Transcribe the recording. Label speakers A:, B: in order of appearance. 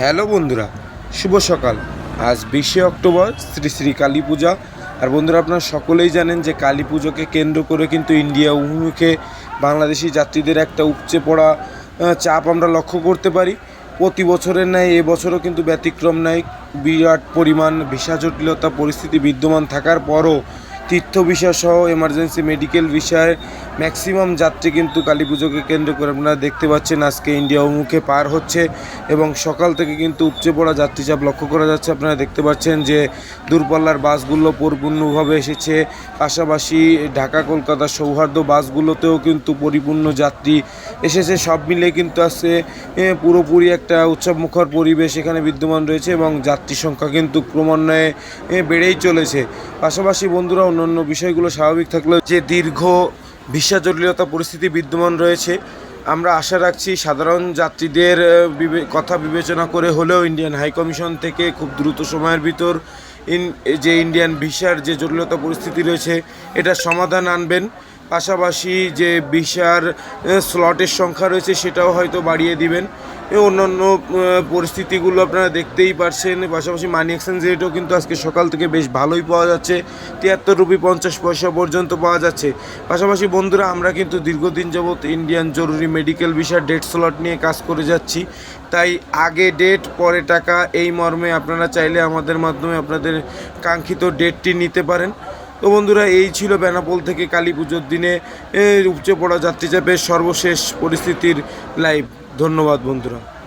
A: Hello বন্ধুরা, শুভ সকাল। আজ বিশে অক্টোবর, শ্রী শ্রী কালী পূজা। আর বন্ধুরা, আপনারা সকলেই জানেন যে কালী পুজোকে কেন্দ্র করে কিন্তু ইন্ডিয়া অভিমুখে বাংলাদেশি যাত্রীদের একটা উপচে পড়া চাপ আমরা লক্ষ্য করতে পারি। প্রতি বছরের ন্যায় এবছরও কিন্তু ব্যতিক্রম নাই বিরাট পরিমাণ ভিসা জটিলতা, পরিস্থিতি বিদ্যমান থাকার পরও তীর্থ বিষয় সহ এমার্জেন্সি মেডিকেল বিষয়ে ম্যাক্সিমাম যাত্রী কিন্তু কালী পুজোকে কেন্দ্র করে আপনারা দেখতে পাচ্ছেন আজকে ইন্ডিয়া অভিমুখে পার হচ্ছে এবং সকাল থেকে কিন্তু উপচে পড়া যাত্রী চাপ লক্ষ্য করা যাচ্ছে। আপনারা দেখতে পাচ্ছেন যে দূরপাল্লার বাসগুলো পরিপূর্ণভাবে এসেছে। পাশাপাশি ঢাকা, কলকাতা সৌহার্দ্য বাসগুলোতেও কিন্তু পরিপূর্ণ যাত্রী এসেছে। সব মিলে কিন্তু আজকে পুরোপুরি একটা উৎসবমুখর পরিবেশ এখানে বিদ্যমান রয়েছে এবং যাত্রী সংখ্যা কিন্তু ক্রমান্বয়ে বেড়েই চলেছে। পাশাপাশি বন্ধুরা অন্যান্য বিষয়গুলো স্বাভাবিক থাকলেও যে দীর্ঘ ভিসা জটিলতা পরিস্থিতি বিদ্যমান রয়েছে। আমরা আশা রাখছি সাধারণ যাত্রীদের কথা বিবেচনা করে হলেও ইন্ডিয়ান হাই কমিশন থেকে খুব দ্রুত সময়ের ভিতর ইন যে ইন্ডিয়ান ভিসার যে জটিলতা পরিস্থিতি রয়েছে এটার সমাধান আনবেন। পাশাপাশি যে ভিসার স্লটের সংখ্যা রয়েছে, সেটাও হয়তো বাড়িয়ে দিবেন। এ অন্যান্য আহ, পরিস্থিতিগুলো আপনারা দেখতেই পারছেন। পাশাপাশি মানি এক্সচেঞ্জ রেটও কিন্তু আজকে সকাল থেকে বেশ ভালোই পাওয়া যাচ্ছে। তিয়াত্তর রুপি পঞ্চাশ পয়সা পর্যন্ত পাওয়া যাচ্ছে। পাশাপাশি বন্ধুরা আমরা কিন্তু দীর্ঘদিন যাবৎ ইন্ডিয়ান জরুরি মেডিকেল ভিসার ডেট স্লট নিয়ে কাজ করে যাচ্ছি। তাই আগে ডেট পরে টাকা এই মর্মে আপনারা চাইলে আমাদের মাধ্যমে আপনাদের কাঙ্ক্ষিত ডেটটি নিতে পারেন। তো বন্ধুরা এই ছিল বেনাপোল থেকে কালী পুজোর দিনে উপচে পড়া যাত্রী চাপের সর্বশেষ পরিস্থিতির লাইভ ধন্যবাদ বন্ধুরা।